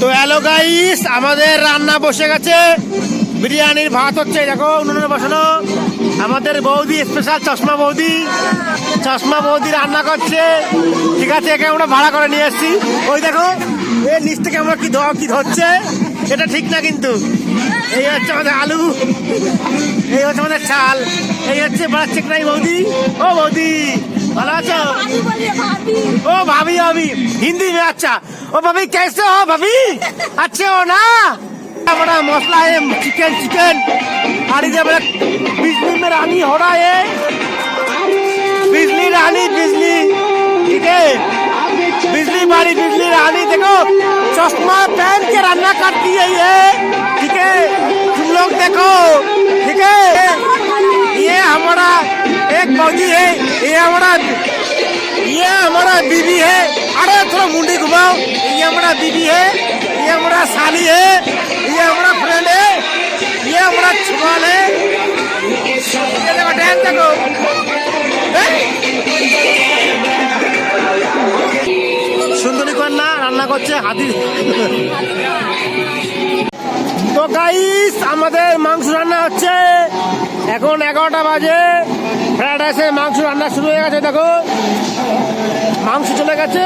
তো hello guys আমাদের রান্না বসে গেছে। বিরিয়ানির ভাত হচ্ছে দেখো উনুনে বসানো। আমাদের বৌদি স্পেশাল চশমা বৌদি। চশমা বৌদি রান্না করছে। ঠিক আছে, একে আমরা ভাড়া করে নিয়ে এসেছি। ওই দেখো এই নিচ থেকে আমরা কি ধোয়া, কি ধরছে? এটা ঠিক না কিন্তু। এই হচ্ছে আমাদের আলু। এই হচ্ছে আমাদের চাল। এই হচ্ছে বাড়াচ্ছে নাই বৌদি। ও বৌদি, ভালো আছো? ओ भाभी भाभी हिंदी में अच्छा ओ भाभी कैसे हो भाभी अच्छे हो ना बड़ा मसला है चिकन चिकन और इधर बड़ा बिजली में रानी हो रहा है बिजली रानी बिजली ठीक है बिजली बारी बिजली रानी देखो चश्मा पहन के रान्ना करती है ये ठीक है तुम लोग देखो ठीक है ये हमारा एक फौजी है ये हमारा ये हमारा बीबी है ये हमारा साली है ये हमारा फ्रेंड है ये हमारा छुपाल है ये देखो डांस देखो हैं? সুন্দরী কন্যা রান্না করছে হাতির তো গাইস আমাদের মাংস রান্না হচ্ছে এখন এগারোটা বাজে ফ্রাইড রাইসের মাংস রান্না শুরু হয়ে গেছে দেখো মাংস চলে গেছে